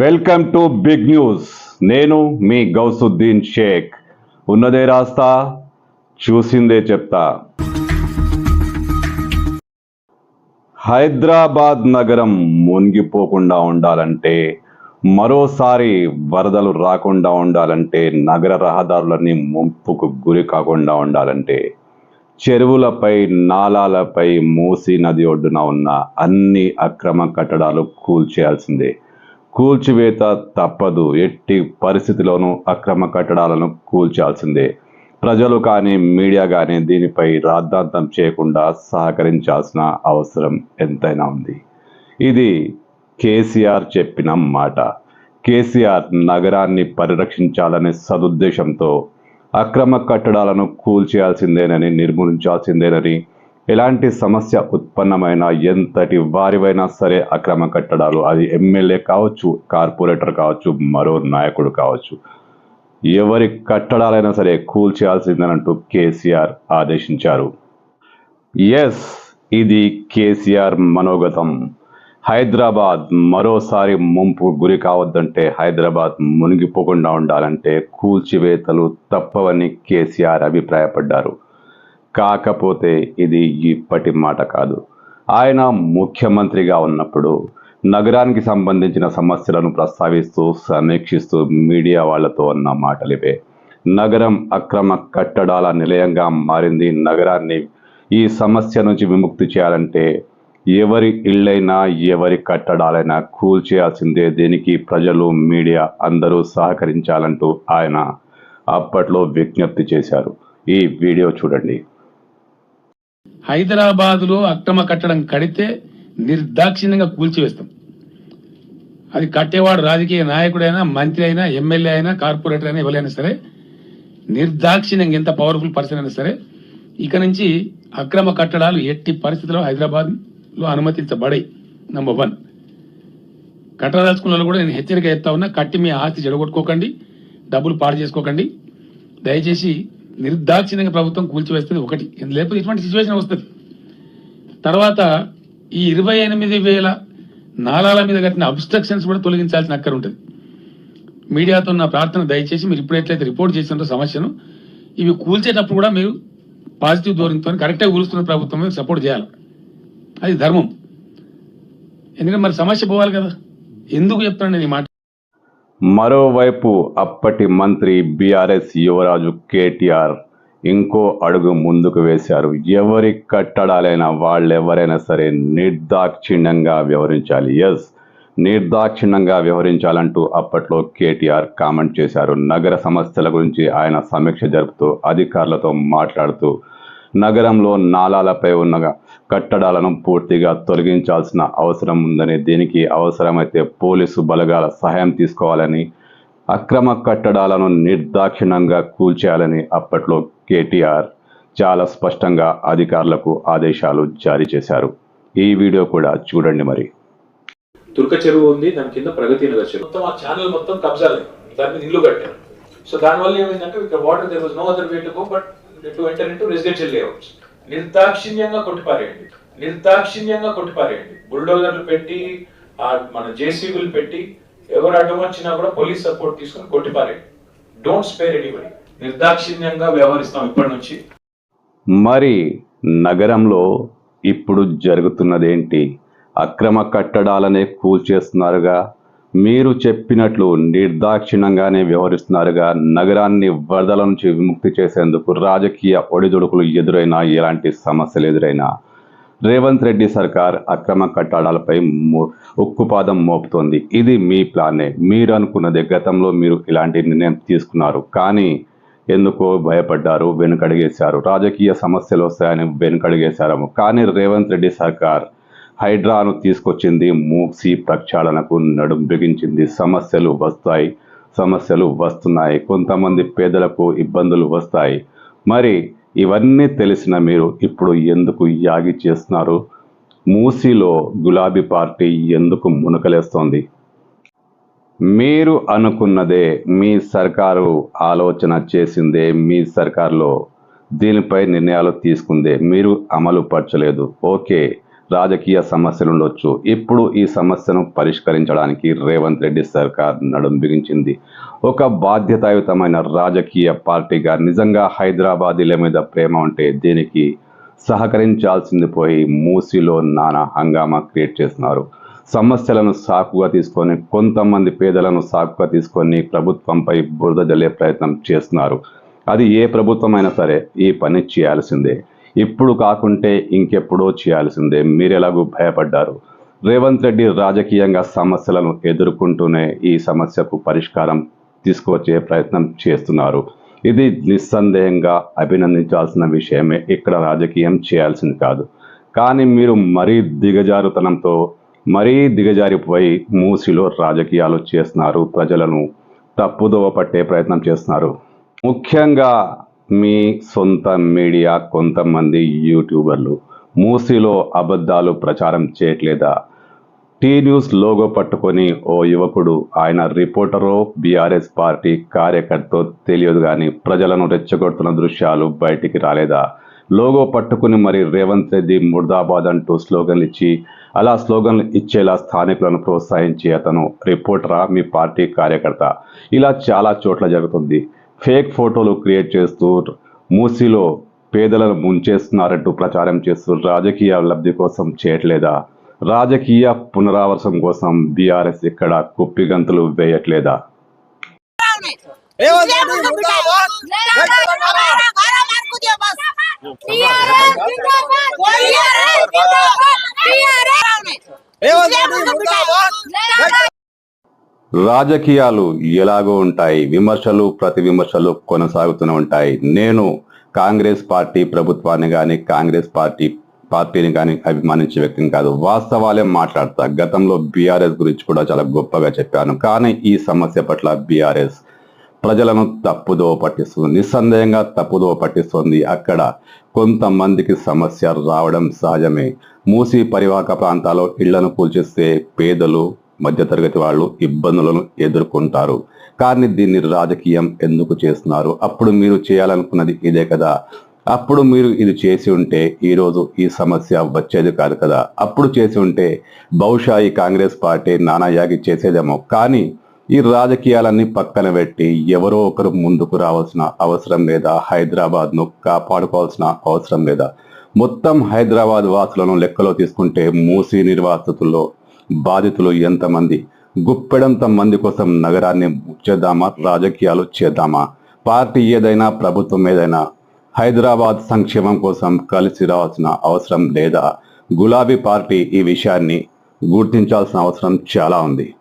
Welcome to big news. నేను మీ గౌసుద్దీన్ షేక్. ఉన్నదే రాస్తా చూసిందే చెప్తా. హైదరాబాద్ నగరం మునిగిపోకుండా ఉండాలంటే మరోసారి వరదలు రాకుండా ఉండాలంటే నగర రహదారులన్నీ ముంపుకు గురి కాకుండా ఉండాలంటే చెరువులపై నాలాలపై మూసి నది ఒడ్డున ఉన్న అన్ని అక్రమ కట్టడాలు కూల్చేయాల్సిందే. కూల్చివేత తప్పదు. ఎట్టి పరిస్థితిలోనూ అక్రమ కట్టడాలను కూల్చాల్సిందే. ప్రజలు కానీ మీడియా కానీ దీనిపై రాద్ధాంతం చేయకుండా సహకరించాల్సిన అవసరం ఎంతైనా ఉంది. ఇది కేసీఆర్ చెప్పిన మాట. కేసీఆర్ నగరాన్ని పరిరక్షించాలనే సదుద్దేశంతో అక్రమ కట్టడాలను కూల్చేయాల్సిందేనని నిర్మూలించాల్సిందేనని ఎలాంటి సమస్య ఉత్పన్నమైన ఎంతటి వారివైనా సరే అక్రమ కట్టడాలు అది ఎమ్మెల్యే కావచ్చు కార్పొరేటర్ కావచ్చు మరో నాయకుడు కావచ్చు. ఎవరి కట్టడాలైనా సరే కూల్చేయాల్సిందేనంటూ కేసీఆర్ ఆదేశించారు. ఎస్ ఇది కేసీఆర్ మనోగతం. హైదరాబాద్ మరోసారి ముంపు గురి కావద్దంటే హైదరాబాద్ మునిగిపోకుండా ఉండాలంటే కూల్చివేతలు తప్పవని కేసీఆర్ అభిప్రాయపడ్డారు. కాకపోతే ఇది ఇప్పటి మాట కాదు. ఆయన ముఖ్యమంత్రిగా ఉన్నప్పుడు నగరానికి సంబంధించిన సమస్యలను ప్రస్తావిస్తూ సమీక్షిస్తూ మీడియా వాళ్ళతో అన్న మాటలివే నగరం అక్రమ కట్టడాల నిలయంగా మారింది. నగరాన్ని ఈ సమస్య నుంచి విముక్తి చేయాలంటే ఎవరి ఇళ్ళైనా ఎవరి కట్టడాలైనా కూల్చేయాల్సిందే దీనికి ప్రజలు మీడియా అందరూ సహకరించాలంటూ ఆయన అప్పట్లో విజ్ఞప్తి చేశారు. ఈ వీడియో చూడండి. హైదరాబాద్లో అక్రమ కట్టడం కడితే నిర్దాక్షిణ్యంగా కూల్చివేస్తాం. అది కట్టేవాడు రాజకీయ నాయకుడైనా మంత్రి అయినా ఎమ్మెల్యే అయినా కార్పొరేటర్ అయినా ఎవరైనా సరే నిర్దాక్షిణ్యంగా ఎంత పవర్ఫుల్ పర్సన్ అయినా సరే ఇక నుంచి అక్రమ కట్టడాలు ఎట్టి పరిస్థితుల్లో హైదరాబాద్లో అనుమతించబడాయి. నంబర్ వన్ కట్టదలుచుకున్న వాళ్ళు కూడా నేను హెచ్చరిక చెప్తా ఉన్నా కట్టి మీ ఆస్తి చెడగొట్టుకోకండి డబ్బులు పాడు చేసుకోకండి. దయచేసి నిర్దాక్షిణ్యంగా ప్రభుత్వం కూల్చివేస్తుంది ఒకటి. లేకపోతే ఇటువంటి సిచ్యువేషన్ వస్తుంది. తర్వాత ఈ ఇరవై ఎనిమిది వేల నాలాల మీద కట్టిన అబ్స్ట్రక్షన్స్ కూడా తొలగించాల్సిన అక్కర ఉంటుంది. మీడియాతో నా ప్రార్థన దయచేసి మీరు ఇప్పుడు ఎట్లయితే రిపోర్ట్ చేసినారో సమస్యను ఇవి కూల్చేటప్పుడు కూడా మీరు పాజిటివ్ ధోరణితో కరెక్ట్గా కూలుస్తున్న ప్రభుత్వం మీద సపోర్ట్ చేయాలి. అది ధర్మం. ఎందుకంటే మరి సమస్య పోవాలి కదా. ఎందుకు చెప్తాను నేను ఈ మాట? మరోవైపు అప్పటి మంత్రి బీఆర్ఎస్ యువరాజు కేటీఆర్ ఇంకో అడుగు ముందుకు వేశారు. ఎవరి కట్టడాలైనా వాళ్ళెవరైనా సరే నిర్దాక్షిణ్యంగా వ్యవహరించాలి. ఎస్ నిర్దాక్షిణ్యంగా వ్యవహరించాలంటూ అప్పట్లో కేటీఆర్ కామెంట్ చేశారు. నగర సమస్యల గురించి ఆయన సమీక్ష జరుపుతూ అధికారులతో మాట్లాడుతూ నగరంలో నాలాలపై ఉన్న కట్టడాలను పూర్తిగా తొలగించాల్సిన అవసరం ఉందని దీనికి అవసరమైతే పోలీసు బలగాల సహాయం తీసుకోవాలని అక్రమ కట్టడాలను నిర్దాక్షిణ్యంగా కూల్చేయాలని అప్పట్లో కేటీఆర్ చాలా స్పష్టంగా అధికారులకు ఆదేశాలు జారీ చేశారు. ఈ వీడియో కూడా చూడండి మరి. దుర్గ చెరువు ఉంది దాని కింద ప్రగతి నగర్ చెరువు. మొత్తం ఆ ఛానల్ మొత్తం కబ్జాలే. దాని మీద ఇల్లు కట్టారు. సో దానివల్ల ఏమైందంటే ఇక్కడ water there was no other way to go but to enter into residential layouts నిర్దాక్షిణ్యంగా కొట్టిపారేయండి. నిర్దాక్షిణ్యంగా కొట్టిపారేయండి. బుల్డోజర్లు పెట్టి ఆ మన జేసీబీలు పెట్టి ఎవరు అడ్డం వచ్చినా కూడా పోలీస్ సపోర్ట్ తీసుకొని కొట్టిపారేయండి. డోంట్ స్పేర్ ఎనీబడి నిర్దాక్షిణ్యంగా వ్యవహరిస్తాం ఇప్పటి నుంచి. మరి నగరంలో ఇప్పుడు జరుగుతున్నదేంటి? అక్రమ కట్టడాలనే కూల్చేస్తున్నారుగా? మీరు చెప్పినట్లు నిర్దాక్షిణ్యంగానే వ్యవహరిస్తున్నారుగా నగరాన్ని వరదల నుంచి విముక్తి చేసేందుకు రాజకీయ ఒడిదుడుకులు ఎదురైనా ఎలాంటి సమస్యలు ఎదురైనా రేవంత్ రెడ్డి సర్కార్ అక్రమ కట్టడాలపై ఉక్కుపాదం మోపుతోంది. ఇది మీ ప్లానే. మీరు అనుకున్నదే గతంలో మీరు ఇలాంటి నిర్ణయం తీసుకున్నారు. కానీ ఎందుకో భయపడ్డారు వెనుకడిగేశారు. రాజకీయ సమస్యలు వస్తాయని వెనుకడిగేశారు. కానీ రేవంత్ రెడ్డి సర్కార్ హైడ్రాను తీసుకొచ్చింది మూసి ప్రక్షాళనకు నడుం బిగించింది. సమస్యలు వస్తాయి సమస్యలు వస్తున్నాయి. కొంతమంది పేదలకు ఇబ్బందులు వస్తాయి. మరి ఇవన్నీ తెలిసిన మీరు ఇప్పుడు ఎందుకు యాగి చేస్తున్నారు? మూసీలో గులాబీ పార్టీ ఎందుకు మునకలేస్తోంది? మీరు అనుకున్నదే మీ సర్కారు ఆలోచన చేసిందే మీ సర్కారులో. దీనిపై నిర్ణయాలు తీసుకుందే. మీరు అమలు పరచలేదు. ఓకే. రాజకీయ సమస్యలు ఉండొచ్చు. ఇప్పుడు ఈ సమస్యను పరిష్కరించడానికి రేవంత్ రెడ్డి సర్కార్ నడుం బిగించింది. ఒక బాధ్యతాయుతమైన రాజకీయ పార్టీగా నిజంగా హైదరాబాదీల మీద ప్రేమ ఉంటే దీనికి సహకరించాల్సింది పోయి మూసిలో నానా హంగామా క్రియేట్ చేస్తున్నారు. సమస్యలను సాకుగా తీసుకొని కొంతమంది పేదలను సాకుగా తీసుకొని ప్రభుత్వంపై బురద జల్లే ప్రయత్నం చేస్తున్నారు. అది ఏ ప్రభుత్వమైనా సరే ఈ పని చేయాల్సిందే. ఇప్పుడు కాకుంటే ఇంకెప్పుడో చేయాల్సిందే. మీరెలాగూ భయపడ్డారు? రేవంత్ రెడ్డి రాజకీయంగా సమస్యలను ఎదుర్కొంటూనే ఈ సమస్యకు పరిష్కారం తీసుకువచ్చే ప్రయత్నం చేస్తున్నారు. ఇది నిస్సందేహంగా అభినందించాల్సిన విషయమే. ఇక్కడ రాజకీయం చేయాల్సింది కాదు. కానీ మీరు మరీ దిగజారుతనంతో మరీ దిగజారిపోయి మూసిలో రాజకీయాలు చేస్తున్నారు. ప్రజలను తప్పుదోవ పట్టే ప్రయత్నం చేస్తున్నారు. ముఖ్యంగా మీ సొంత మీడియా కొంతమంది యూట్యూబర్లు మూసీలో అబద్ధాలు ప్రచారం చేయట్లేదా? టీ న్యూస్ లోగో పట్టుకొని ఓ యువకుడు ఆయన రిపోర్టరో బీఆర్ఎస్ పార్టీ కార్యకర్తో తెలియదు కానీ ప్రజలను రెచ్చగొడుతున్న దృశ్యాలు బయటికి రాలేదా? లోగో పట్టుకుని మరి రేవంత్ రెడ్డి ముర్దాబాద్ అంటూ స్లోగన్లు ఇచ్చి అలా స్లోగన్లు ఇచ్చేలా స్థానికులను ప్రోత్సహించి అతను రిపోర్టరా మీ పార్టీ కార్యకర్త? ఇలా చాలా చోట్ల జరుగుతుంది. ఫేక్ ఫోటోలు క్రియేట్ చేస్తూ మూసిలో పేదలను ముంచేస్తున్నారంటూ ప్రచారం చేస్తూ రాజకీయ లబ్ధి కోసం చేయట్లేదా? రాజకీయ పునరావాసం కోసం బీఆర్ఎస్ ఇక్కడ కుప్పిగంతులు వేయట్లేదా? రేవంత్ రెడ్డి ముర్దాబాద్ జై తెలంగాణ రేవంత్ రెడ్డి ముర్దాబాద్ జై రాజకీయాలు ఎలాగో ఉంటాయి విమర్శలు ప్రతి విమర్శలు కొనసాగుతూనే ఉంటాయి. నేను కాంగ్రెస్ పార్టీ ప్రభుత్వాన్ని కానీ కాంగ్రెస్ పార్టీ పార్టీని కానీ అభిమానించే వ్యక్తిని కాదు. వాస్తవాలే మాట్లాడతా. గతంలో బీఆర్ఎస్ గురించి కూడా చాలా గొప్పగా చెప్పాను. కానీ ఈ సమస్య పట్ల బీఆర్ఎస్ ప్రజలను తప్పుదోవ పట్టిస్తుంది. నిస్సందేహంగా తప్పుదోవ పట్టిస్తుంది. అక్కడ కొంతమందికి సమస్య రావడం సహజమే. మూసి పరివాహక ప్రాంతాల్లో ఇళ్ళను కూల్చేస్తే పేదలు మధ్యతరగతి వాళ్ళు ఇబ్బందులను ఎదుర్కొంటారు. కానీ దీన్ని రాజకీయం ఎందుకు చేస్తున్నారు? అప్పుడు మీరు చేయాలనుకున్నది ఇదే కదా. అప్పుడు మీరు ఇది చేసి ఉంటే ఈరోజు ఈ సమస్య వచ్చేది కాదు కదా. అప్పుడు చేసి ఉంటే బహుశా ఈ కాంగ్రెస్ పార్టీ నానాయాగి చేసేదేమో. కానీ ఈ రాజకీయాలన్నీ పక్కన పెట్టి ఎవరో ఒకరు ముందుకు రావాల్సిన అవసరం లేదా హైదరాబాద్ను కాపాడుకోవాల్సిన అవసరం లేదా? మొత్తం హైదరాబాద్ వాసులను లెక్కలో తీసుకుంటే మూసి నిర్వాసితుల్లో బాధితులు ఎంతమంది? గుప్పెడంత మంది కోసం నగరాన్ని చేద్దామా? రాజకీయాలు చేద్దామా? పార్టీ ఏదైనా ప్రభుత్వం ఏదైనా? హైదరాబాద్ సంక్షేమం కోసం కలిసి రావాల్సిన అవసరం లేదా? గులాబీ పార్టీ ఈ విషయాన్ని గుర్తించాల్సిన అవసరం చాలా ఉంది.